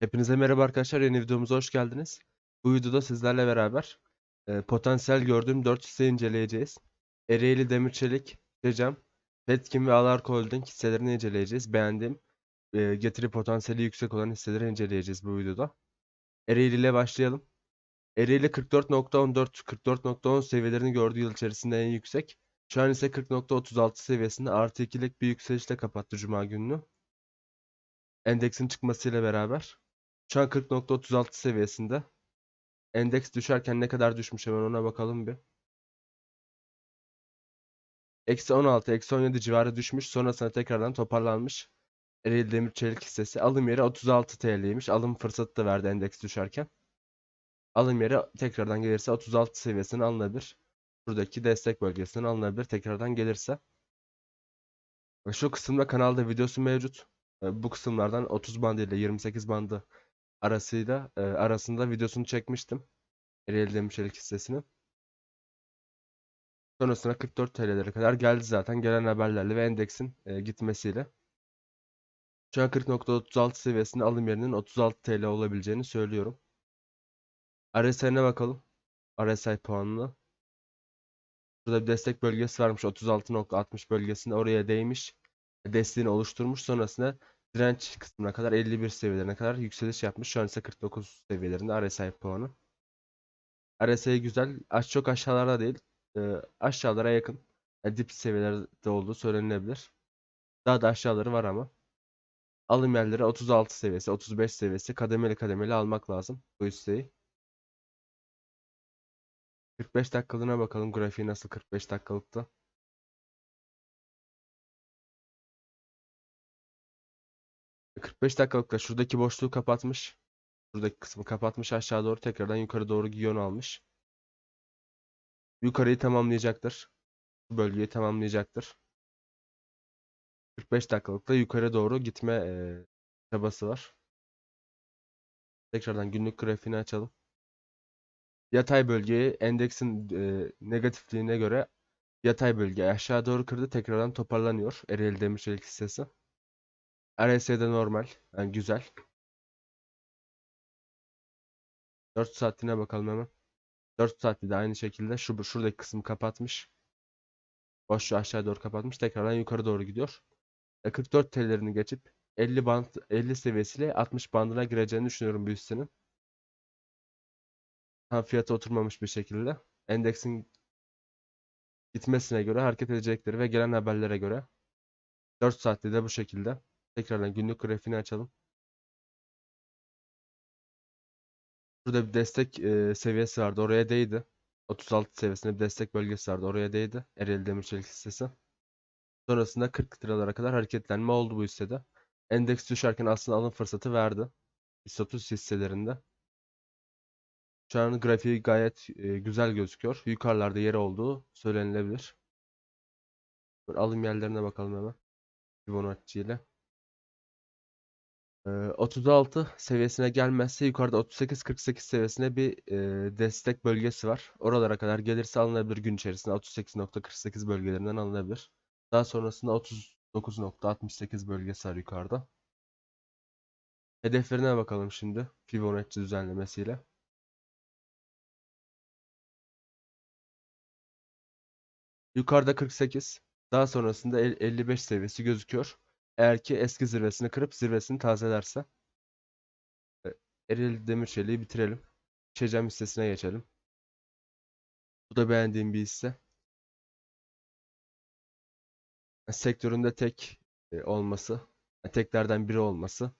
Hepinize merhaba arkadaşlar. Yeni videomuza hoş geldiniz. Bu videoda sizlerle beraber e, potansiyel gördüğüm 4 hisseyi inceleyeceğiz. Ereğli Demir Çelik, Şecam, Petkim ve Alarko Holding hisselerini inceleyeceğiz. Beğendiğim, e, getiri potansiyeli yüksek olan hisseleri inceleyeceğiz bu videoda. Ereğli ile başlayalım. Ereğli 44.14, 44.10 seviyelerini gördüğü yıl içerisinde en yüksek. Şu an ise 40.36 seviyesinde artı ikilik bir yükselişle kapattı Cuma gününü. Endeksin çıkmasıyla beraber. Şu an 40.36 seviyesinde. Endeks düşerken ne kadar düşmüş hemen ona bakalım bir. Eksi 16, eksi 17 civarı düşmüş. Sonrasında tekrardan toparlanmış. Ereğli Demir Çelik hissesi. Alım yeri 36 TL'ymiş. Alım fırsatı da verdi endeks düşerken. Alım yeri tekrardan gelirse 36 seviyesine alınabilir. Buradaki destek bölgesinden alınabilir tekrardan gelirse. Şu kısımda kanalda videosu mevcut. E, Bu kısımlardan 30 bandı ile 28 bandı arasıyla e, arasında videosunu çekmiştim. Ereğli Demir Çelik hissesini. Sonrasında 44 TL'lere kadar geldi zaten gelen haberlerle ve endeksin e, gitmesiyle. Şu an 40.36 seviyesinde alım yerinin 36 TL olabileceğini söylüyorum. RSI'ne bakalım. RSI puanını. Burada bir destek bölgesi varmış. 36.60 bölgesinde oraya değmiş. Desteğini oluşturmuş. Sonrasında direnç kısmına kadar 51 seviyelerine kadar yükseliş yapmış. Şu an ise 49 seviyelerinde RSI puanı. RSI güzel. Aş çok aşağılarda değil. e, aşağılara yakın. Yani dip seviyelerde olduğu söylenilebilir. Daha da aşağıları var ama. Alım yerleri 36 seviyesi, 35 seviyesi kademeli kademeli almak lazım bu hisseyi. 45 dakikalığına bakalım grafiği nasıl 45 dakikalıkta. 45 dakikalıkta şuradaki boşluğu kapatmış. Şuradaki kısmı kapatmış aşağı doğru tekrardan yukarı doğru yön almış. Yukarıyı tamamlayacaktır. Bu bölgeyi tamamlayacaktır. 45 dakikalıkta yukarı doğru gitme e, çabası var. Tekrardan günlük grafiğini açalım. Yatay bölgeyi endeksin e, negatifliğine göre yatay bölge aşağı doğru kırdı. Tekrardan toparlanıyor. Ereğli Demir Çelik hissesi. RSI'de normal. Yani güzel. 4 saatliğine bakalım hemen. 4 saatte de aynı şekilde şu şuradaki kısmı kapatmış. Boşluğu aşağı doğru kapatmış. Tekrardan yukarı doğru gidiyor. E, 44 TL'lerini geçip 50 band 50 seviyesiyle 60 bandına gireceğini düşünüyorum bu hissenin. Tam fiyata oturmamış bir şekilde. Endeksin gitmesine göre hareket edecekleri ve gelen haberlere göre 4 saatte de bu şekilde. Tekrardan günlük grafiğini açalım. Burada bir destek e, seviyesi vardı. Oraya değdi. 36 seviyesinde bir destek bölgesi vardı. Oraya değdi. Ereğli Demir Çelik hissesi. Sonrasında 40 liralara kadar hareketlenme oldu bu hissede. Endeks düşerken aslında alım fırsatı verdi. BIST 30 hisselerinde. Şu an grafiği gayet e, güzel gözüküyor. Yukarılarda yeri olduğu söylenilebilir. Böyle alım yerlerine bakalım hemen. Fibonacci ile. Ee, 36 seviyesine gelmezse yukarıda 38-48 seviyesine bir destek bölgesi var. Oralara kadar gelirse alınabilir gün içerisinde 38.48 bölgelerinden alınabilir. Daha sonrasında 39.68 bölgesi var yukarıda. Hedeflerine bakalım şimdi Fibonacci düzenlemesiyle. Yukarıda 48, daha sonrasında el- 55 seviyesi gözüküyor. Eğer ki eski zirvesini kırıp zirvesini tazelerse. E, Ereğli Demir Çelik'i bitirelim. Şecam hissesine geçelim. Bu da beğendiğim bir hisse. E, Sektöründe tek e, olması, teklerden biri olması.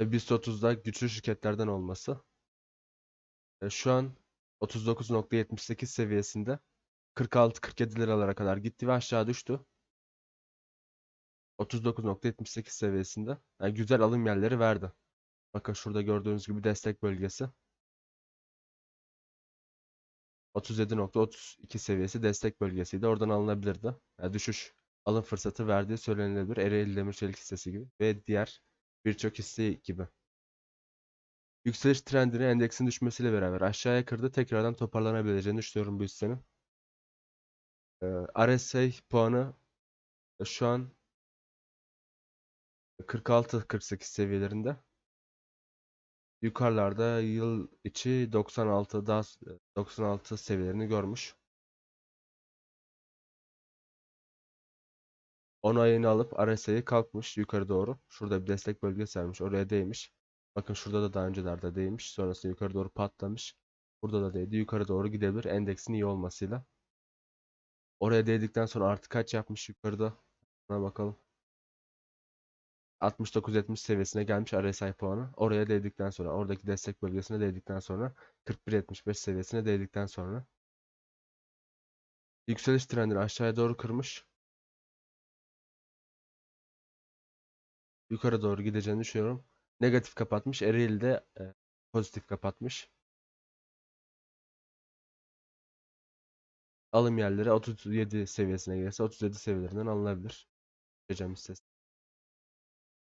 BIST 30'da güçlü şirketlerden olması. Şu an 39.78 seviyesinde 46-47 liralara kadar gitti ve aşağı düştü. 39.78 seviyesinde. Yani güzel alım yerleri verdi. Bakın şurada gördüğünüz gibi destek bölgesi. 37.32 seviyesi destek bölgesiydi. Oradan alınabilirdi. Yani düşüş alım fırsatı verdiği söylenilebilir. Ereğli Demir Çelik hissesi gibi ve diğer birçok hisse gibi. Yükseliş trendini endeksin düşmesiyle beraber aşağıya kırdı. Tekrardan toparlanabileceğini düşünüyorum bu hissenin. Ee, RSI puanı şu an 46-48 seviyelerinde. Yukarılarda yıl içi 96 daha 96 seviyelerini görmüş. Onayını alıp RSI'yi kalkmış yukarı doğru. Şurada bir destek bölgesi vermiş. Oraya değmiş. Bakın şurada da daha öncelerde değmiş. Sonrasında yukarı doğru patlamış. Burada da değdi. Yukarı doğru gidebilir. Endeksin iyi olmasıyla. Oraya değdikten sonra artı kaç yapmış yukarıda? Buna bakalım. 69-70 seviyesine gelmiş RSI puanı. Oraya değdikten sonra, oradaki destek bölgesine değdikten sonra 41-75 seviyesine değdikten sonra yükseliş trendini aşağıya doğru kırmış. Yukarı doğru gideceğini düşünüyorum. Negatif kapatmış. Ereğli de e, pozitif kapatmış. Alım yerleri 37 seviyesine gelirse 37 seviyelerinden alınabilir. Geçeceğim hissesi.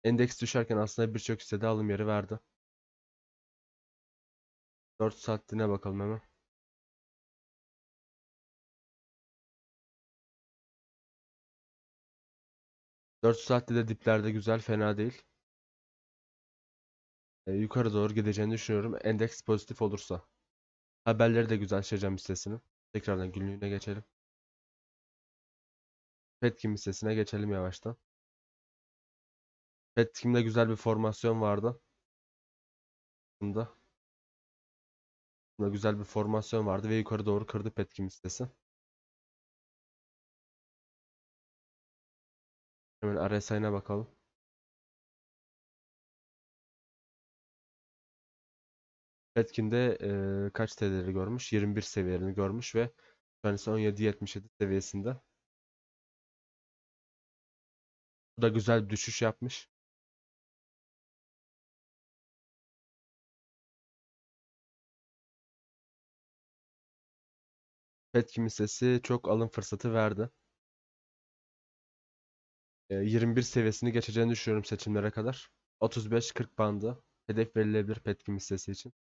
Endeks düşerken aslında birçok hissede alım yeri verdi. 4 saatliğine bakalım hemen. Dört saatte de diplerde güzel, fena değil. E, yukarı doğru gideceğini düşünüyorum. Endeks pozitif olursa. Haberleri de güzel Şecam hissesinin. Tekrardan günlüğüne geçelim. Petkim hissesine geçelim yavaştan. Petkim'de güzel bir formasyon vardı. Bunda. Bunda güzel bir formasyon vardı ve yukarı doğru kırdı Petkim hissesi. Hemen RSI'ne bakalım. Petkin'de e, kaç TL'leri görmüş? 21 seviyelerini görmüş ve ise 17.77 seviyesinde. Bu da güzel bir düşüş yapmış. Petkim hissesi çok alım fırsatı verdi. E, 21 seviyesini geçeceğini düşünüyorum seçimlere kadar. 35-40 bandı hedef verilebilir Petkim hissesi için.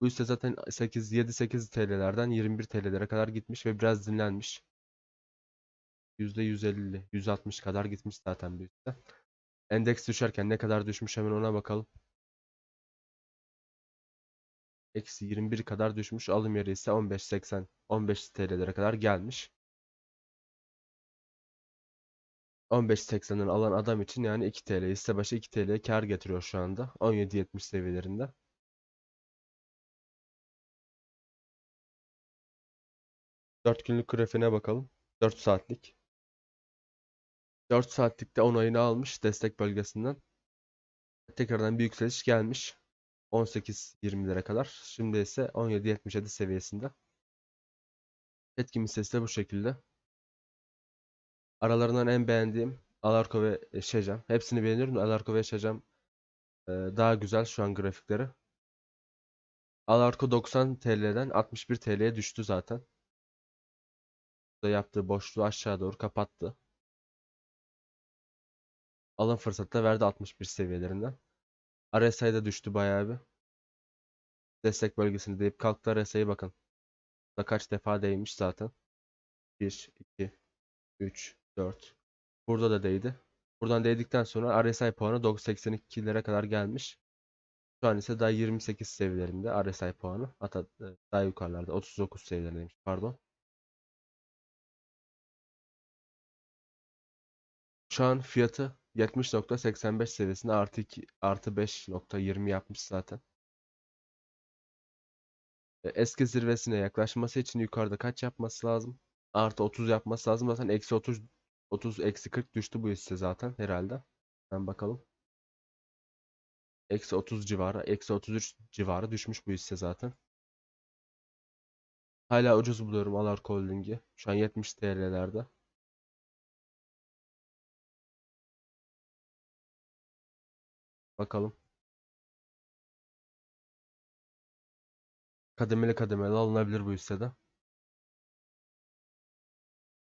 Bu hisse zaten 8 7-8 TL'lerden 21 TL'lere kadar gitmiş ve biraz dinlenmiş. %150, 160 kadar gitmiş zaten bu hisse. Endeks düşerken ne kadar düşmüş hemen ona bakalım. Eksi 21 kadar düşmüş. Alım yeri ise 15.80, 15 TL'lere kadar gelmiş. 15.80'den alan adam için yani 2 TL hisse başı 2 TL kar getiriyor şu anda. 17.70 seviyelerinde. 4 günlük grafiğine bakalım. 4 saatlik. 4 saatlikte onayını almış destek bölgesinden. Tekrardan bir yükseliş gelmiş. 18-20'lere kadar. Şimdi ise 17.77 seviyesinde. Etkim hissesi de bu şekilde. Aralarından en beğendiğim Alarko ve Şecam. Hepsini beğeniyorum. Alarko ve Şecam e, daha güzel şu an grafikleri. Alarko 90 TL'den 61 TL'ye düştü zaten. Da yaptığı boşluğu aşağı doğru kapattı. Alım fırsatı da verdi 61 seviyelerinden. RSI de düştü bayağı bir. Destek bölgesini deyip kalktı RSI'ye bakın. Da kaç defa değmiş zaten. 1, 2, 3, 4. Burada da değdi. Buradan değdikten sonra RSI puanı 82'lere kadar gelmiş. Şu an ise daha 28 seviyelerinde RSI puanı. Hatta e, daha yukarılarda 39 seviyelerindeymiş pardon. Şu an fiyatı 70.85 seviyesinde artı 2 artı 5.20 yapmış zaten. E, Eski zirvesine yaklaşması için yukarıda kaç yapması lazım? Artı 30 yapması lazım. Zaten eksi 30 30 eksi 40 düştü bu hisse zaten herhalde. Ben bakalım. Eksi 30 civarı. Eksi 33 civarı düşmüş bu hisse zaten. Hala ucuz buluyorum Alarko Holding'i. Şu an 70 TL'lerde. Bakalım. Kademeli kademeli alınabilir bu hissede.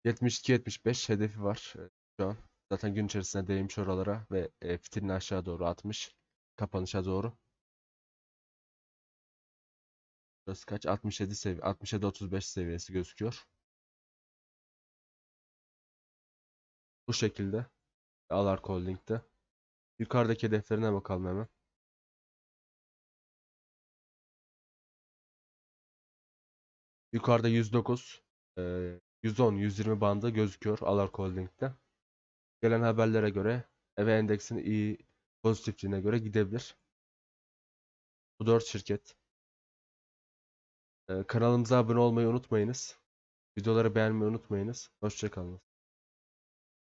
72-75 hedefi var e, şu an. Zaten gün içerisinde değmiş oralara ve e, fitilini aşağı doğru atmış. Kapanışa doğru. Burası kaç? 67 seviye, 67-35 seviyesi gözüküyor. Bu şekilde Alark Holding'de. Yukarıdaki hedeflerine bakalım hemen. Yukarıda 109, e, 110, 120 bandı gözüküyor Alark Holding'de. Gelen haberlere göre ve endeksin iyi pozitifliğine göre gidebilir. Bu 4 şirket. E, kanalımıza abone olmayı unutmayınız. Videoları beğenmeyi unutmayınız. Hoşçakalın.